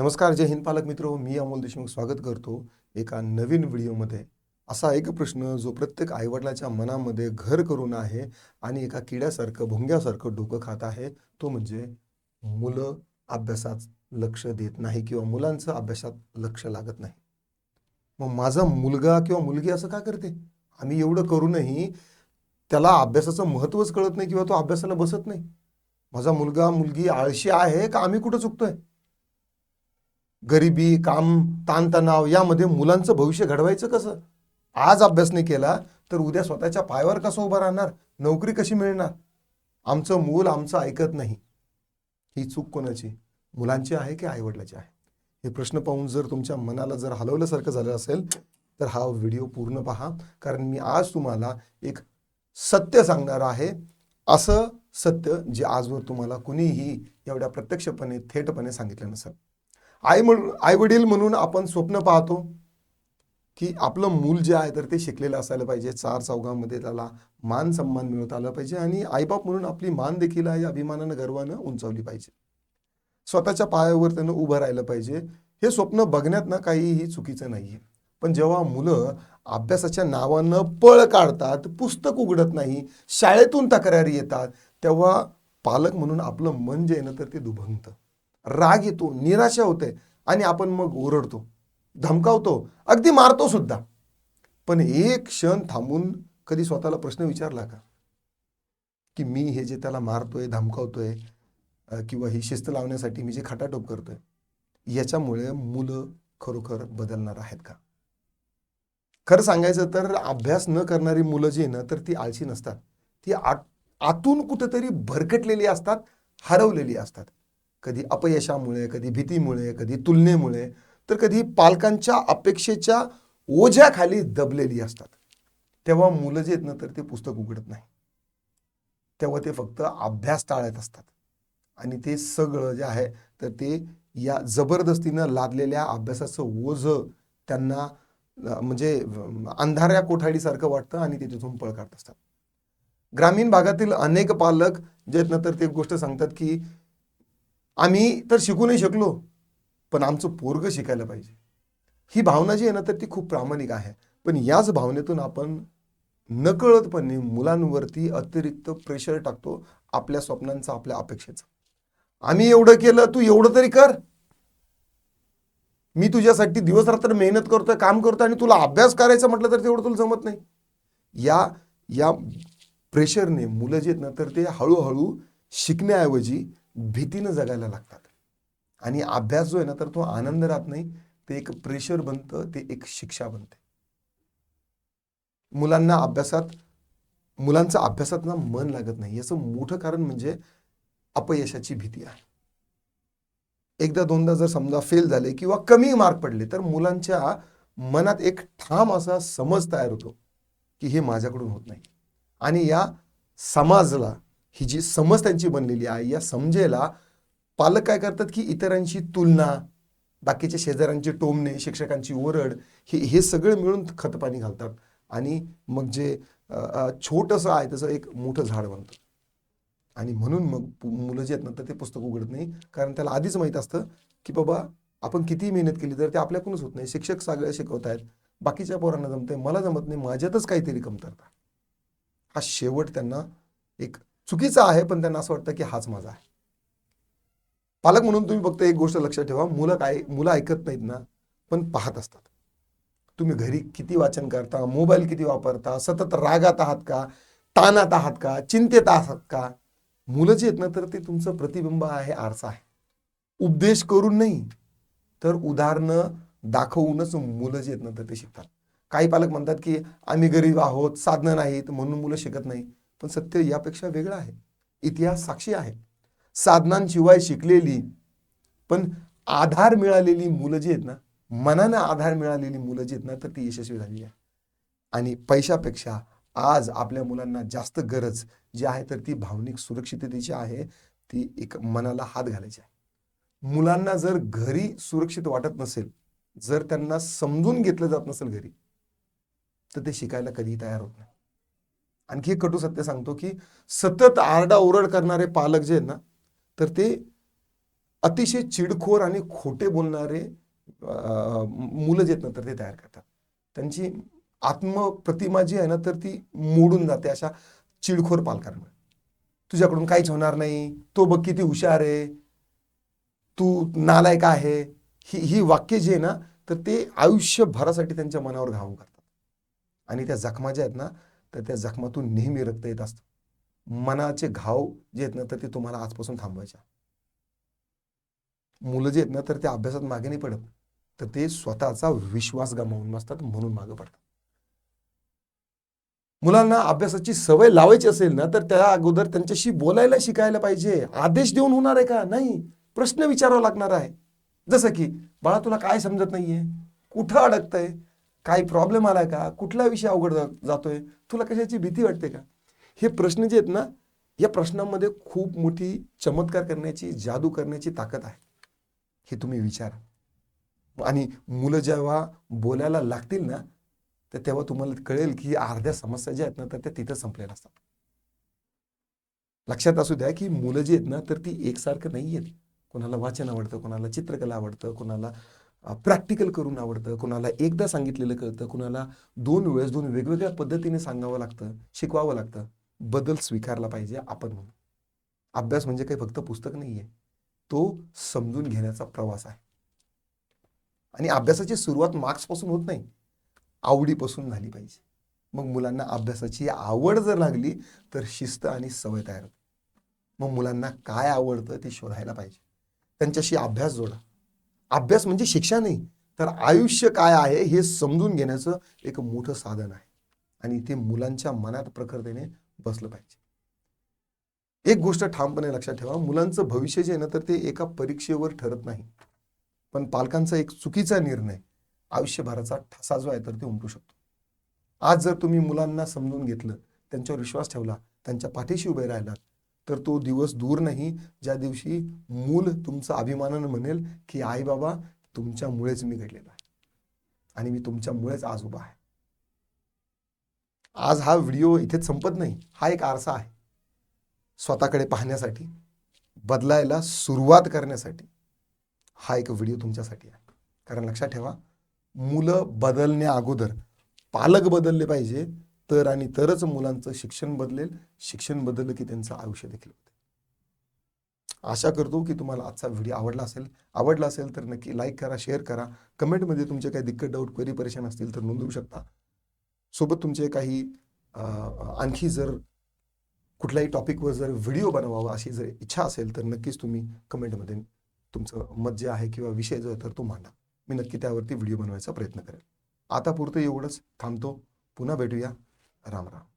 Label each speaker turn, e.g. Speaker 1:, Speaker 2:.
Speaker 1: नमस्कार जय हिंद पालक मित्र. मी अमोल देशमुख स्वागत करतो एका नवीन व्हिडिओमध्ये. असा एक प्रश्न जो प्रत्येक आईवडिलाच्या मनामध्ये घर करून आहे आणि एका किड्यासारखं भुंग्यासारखं डोकं खात आहे तो म्हणजे मुलं अभ्यासात लक्ष देत नाही किंवा मुलांचं अभ्यासात लक्ष लागत नाही. मग माझा मुलगा किंवा मुलगी असं का करते? आम्ही एवढं करूनही त्याला अभ्यासाचं महत्त्वच कळत नाही किंवा तो अभ्यासाला बसत नाही. माझा मुलगा मुलगी आळशी आहे का आम्ही कुठं चुकतोय? गरिबी काम ताणतणाव यामध्ये मुलांचं भविष्य घडवायचं कसं? आज अभ्यास नाही केला तर उद्या स्वतःच्या पायावर कसं उभं राहणार? नोकरी कशी मिळणार? आमचं मूल आमचं ऐकत नाही. ही चूक कोणाची? मुलांची आहे की आईवडिलाची आहे? हे प्रश्न पाहून जर तुमच्या मनाला जर हलवल्यासारखं झालं असेल तर हा व्हिडिओ पूर्ण पहा. कारण मी आज तुम्हाला एक सत्य सांगणार आहे. असं सत्य जे आजवर तुम्हाला कुणीही एवढ्या प्रत्यक्षपणे थेटपणे सांगितलं नसेल. आई म्हणून आई वडील म्हणून आपण स्वप्न पाहतो की आपलं मूल जे आहे तर ते शिकलेलं असायला पाहिजे. चार चौघांमध्ये त्याला मान सन्मान मिळवता आला पाहिजे आणि आईबाप म्हणून आपली मान देखील आहे अभिमानानं गर्वानं उंचावली पाहिजे. स्वतःच्या पायावर त्यानं उभं राहिलं पाहिजे. हे स्वप्न बघण्यात ना काहीही चुकीचं नाहीये. पण जेव्हा मुलं अभ्यासाच्या नावानं पळ काढतात पुस्तक उघडत नाही शाळेतून तक्रारी येतात तेव्हा पालक म्हणून आपलं मन जे आहे ना तर ते दुभंगतं. राग येतो निराशा होते आणि आपण मग ओरडतो धमकावतो अगदी मारतो सुद्धा. पण एक क्षण थांबून कधी स्वतःला प्रश्न विचारला का? की मी हे जे त्याला मारतोय धमकावतोय किंवा ही शिस्त लावण्यासाठी मी जे खटाटोप करतोय याच्यामुळे मुलं खरोखर बदलणार आहेत का? खरं सांगायचं तर अभ्यास न करणारी मुलं जी ना तर ती आळशी नसतात. ती आत आतून कुठेतरी भरकटलेली असतात हरवलेली असतात. कधी अपयशामुळे कधी भीतीमुळे कधी तुलनेमुळे तर कधी पालकांच्या अपेक्षेच्या ओझ्याखाली दबलेली असतात. तेव्हा मुलं जे आहेत ना तर ते पुस्तक उघडत नाही. तेव्हा ते फक्त अभ्यास टाळत असतात. आणि ते सगळं जे आहे तर ते या जबरदस्तीनं लादलेल्या अभ्यासाचं ओझ त्यांना म्हणजे अंधाऱ्या कोठाडीसारखं वाटतं आणि ते तिथून पळ काढत असतात. ग्रामीण भागातील अनेक पालक जे आहेत ना तर ते गोष्ट सांगतात की आम्ही तर शिकू नाही शकलो पण आमचं पोरग शिकायला पाहिजे. ही भावना जी आहे ना तर ती खूप प्रामाणिक आहे. पण याच भावनेतून आपण नकळतपणे मुलांवरती अतिरिक्त प्रेशर टाकतो आपल्या स्वप्नांचा आपल्या अपेक्षेचं. आम्ही एवढं केलं तू एवढं तरी कर. मी तुझ्यासाठी दिवस रात्र मेहनत करतोय काम करतोय आणि तुला अभ्यास करायचा म्हटलं तर तेवढं तुला जमत नाही. या या प्रेशरने मुलं जे आहेत ना तर ते हळूहळू शिकण्याऐवजी भीतीनं जगायला लागतात. आणि अभ्यास जो आहे ना तर तो आनंद राहत नाही. ते एक प्रेशर बनतं ते एक शिक्षा बनते. मुलांना अभ्यासात मुलांचं अभ्यासात ना मन लागत नाही. याचं मोठं कारण म्हणजे अपयशाची भीती आहे. एकदा दोनदा जर समजा फेल झाले किंवा कमी मार्क पडले तर मुलांच्या मनात एक ठाम असा समज तयार होतो की हे माझ्याकडून होत नाही. आणि या समाजला ही जी समज त्यांची बनलेली आहे या समजेला पालक काय करतात की इतरांची तुलना बाकीच्या शेजाऱ्यांचे टोमणे शिक्षकांची ओरड हे हे सगळं मिळून खतपाणी घालतात. आणि मग जे छोटंसं आहे तसं एक मोठं झाड बनतं. आणि म्हणून मग मुलं जे आहेत ना तर ते पुस्तक उघडत नाही. कारण त्याला आधीच माहीत असतं की बाबा आपण किती मेहनत केली तर ते आपल्याकडूनच होत नाही. शिक्षक सगळे शिकवत आहेत. बाकीच्या पोरांना जमतंय मला जमत नाही माझ्यातच काहीतरी कमतरता. हा शेवट त्यांना एक चुकीचं आहे पण त्यांना असं वाटतं की हाच माझा आहे. पालक म्हणून तुम्ही फक्त एक गोष्ट लक्षात ठेवा मुलं काय मुलं ऐकत नाहीत ना पण पाहत असतात. तुम्ही घरी किती वाचन करता मोबाईल किती वापरता सतत रागात आहात का ताणात आहात का चिंतेत आहात का? मुलं जे आहेत ना तर ते तुमचं प्रतिबिंब आहे आरसा आहे. उपदेश करून नाही तर उदाहरणं दाखवूनच मुलं जे आहेत ना तर ते शिकतात. काही पालक म्हणतात की आम्ही गरीब आहोत साधनं नाहीत म्हणून मुलं शिकत नाही पण सत्य यापेक्षा वेगळं आहे. इतिहास साक्षी आहे. साधनांशिवाय शिकलेली पण आधार मिळालेली मुलं जी आहेत ना मनानं आधार मिळालेली मुलं जी आहेत ना तर ती यशस्वी झालेली आहे. आणि पैशापेक्षा आज आपल्या मुलांना जास्त गरज जी आहे तर ती भावनिक सुरक्षिततेची आहे. ती एक मनाला हात घालायची आहे. मुलांना जर घरी सुरक्षित वाटत नसेल जर त्यांना समजून घेतलं जात नसेल घरी तर ते शिकायला कधीही तयार होत नाही. आणखी एक कटू सत्य सांगतो की सतत आरडा ओरड करणारे पालक जे आहेत ना तर ते अतिशय चिडखोर आणि खोटे बोलणारे मुलं जे आहेत ना तर ते तयार करतात. त्यांची आत्मप्रतिमा जी आहे ना तर ती मोडून जाते अशा चिडखोर पालकांमुळे. तुझ्याकडून काहीच होणार नाही तो बघ किती हुशार आहे तू नालायक आहे. ही ही वाक्य जी आहे ना तर ते आयुष्यभरासाठी त्यांच्या मनावर घावून करतात. आणि त्या जखमा ज्या आहेत ना तर त्या जखमातून नेहमी रक्त येत असतं. मनाचे घाव जे आहेत ना तर ते तुम्हाला आजपासून थांबवायच्या मुलं जे आहेत ना तर ते अभ्यासात मागे नाही पडत. तर ते स्वतःचा विश्वास गमावून बसतात म्हणून मागे पडतात. मुलांना अभ्यासाची सवय लावायची असेल ना तर त्या अगोदर त्यांच्याशी बोलायला शिकायला पाहिजे. आदेश देऊन होणार आहे का? नाही. प्रश्न विचारावा लागणार आहे. जसं की बाळा तुला काय समजत नाहीये? कुठं अडकतंय? काही प्रॉब्लेम आलाय का? कुठला विषय अवघड जातोय? तुला कशाची भीती वाटते का? हे प्रश्न जे आहेत ना या प्रश्नांमध्ये खूप मोठी चमत्कार करण्याची जादू करण्याची ताकद आहे. हे तुम्ही विचारा. आणि मुलं जेव्हा बोलायला लागतील ना तर तेव्हा तुम्हाला कळेल की अर्ध्या समस्या ज्या आहेत ना तर त्या तिथं संपलेल्या असतात. लक्षात असू द्या की मुलं जी आहेत ना तर ती एकसारखं नाही आहेत कोणाला वाचन आवडतं कोणाला चित्रकला आवडतं कोणाला प्रॅक्टिकल करून आवडतं. कुणाला एकदा सांगितलेलं कळतं. कुणाला दोन वेळेस दोन वेगवेगळ्या पद्धतीने सांगावं लागतं शिकवावं लागतं. बदल स्वीकारला पाहिजे आपण म्हणून. अभ्यास म्हणजे काही फक्त पुस्तक नाही आहे तो समजून घेण्याचा प्रवास आहे. आणि अभ्यासाची सुरुवात मार्क्सपासून होत नाही. आवडीपासून झाली पाहिजे. मग मुलांना अभ्यासाची आवड जर लागली तर शिस्त आणि सवय तयार होते. मग मुलांना काय आवडतं ते शोधायला पाहिजे. त्यांच्याशी अभ्यास जोडा. अभ्यास म्हणजे शिक्षा नाही तर आयुष्य काय आहे हे समजून घेण्याचं एक मोठं साधन आहे. आणि ते मुलांच्या मनात प्रखरतेने बसलं पाहिजे. एक गोष्ट ठामपणे लक्षात ठेवा मुलांचं भविष्य जे आहे ना तर ते एका परीक्षेवर ठरत नाही. पण पालकांचा एक चुकीचा निर्णय आयुष्यभराचा ठसा जो आहे तर ते उमटू शकतो. आज जर तुम्ही मुलांना समजून घेतलं त्यांच्यावर विश्वास ठेवला त्यांच्या पाठीशी उभे राहिलात तर तो दिवस दूर नाही. ज्या दिवशी मूल तुमचं अभिमानानं म्हणेल की आई बाबा तुमच्यामुळेच मी घडलेला आहे आणि मी तुमच्यामुळेच आज उभा आहे. आज हा व्हिडिओ इथेच संपत नाही. हा एक आरसा आहे. स्वतःकडे पाहण्यासाठी बदलायला सुरुवात करण्यासाठी हा एक व्हिडिओ तुमच्यासाठी आहे. कारण लक्षात ठेवा मुलं बदलण्या अगोदर पालक बदलले पाहिजे तर आणि तरच मुलांचं शिक्षण बदलेल शिक्षण बदललं की त्यांचं आयुष्य देखील बदलेल. आशा करतो की तुम्हाला आजचा व्हिडिओ आवडला असेल आवडला असेल तर नक्की लाईक करा शेअर करा. कमेंटमध्ये तुमचे काही दिक्कत डाऊट क्वेरी परेशान असतील तर नोंदवू शकता. सोबत तुमचे काही आणखी जर कुठल्याही टॉपिकवर जर व्हिडिओ बनवावा अशी जर इच्छा असेल तर नक्कीच तुम्ही कमेंटमध्ये तुमचं मत जे आहे किंवा विषय जो आहे तर तो मांडा. मी नक्की त्यावरती व्हिडिओ बनवायचा प्रयत्न करेल. आता पुरतं एवढंच. थांबतो. पुन्हा भेटूया. Ramra.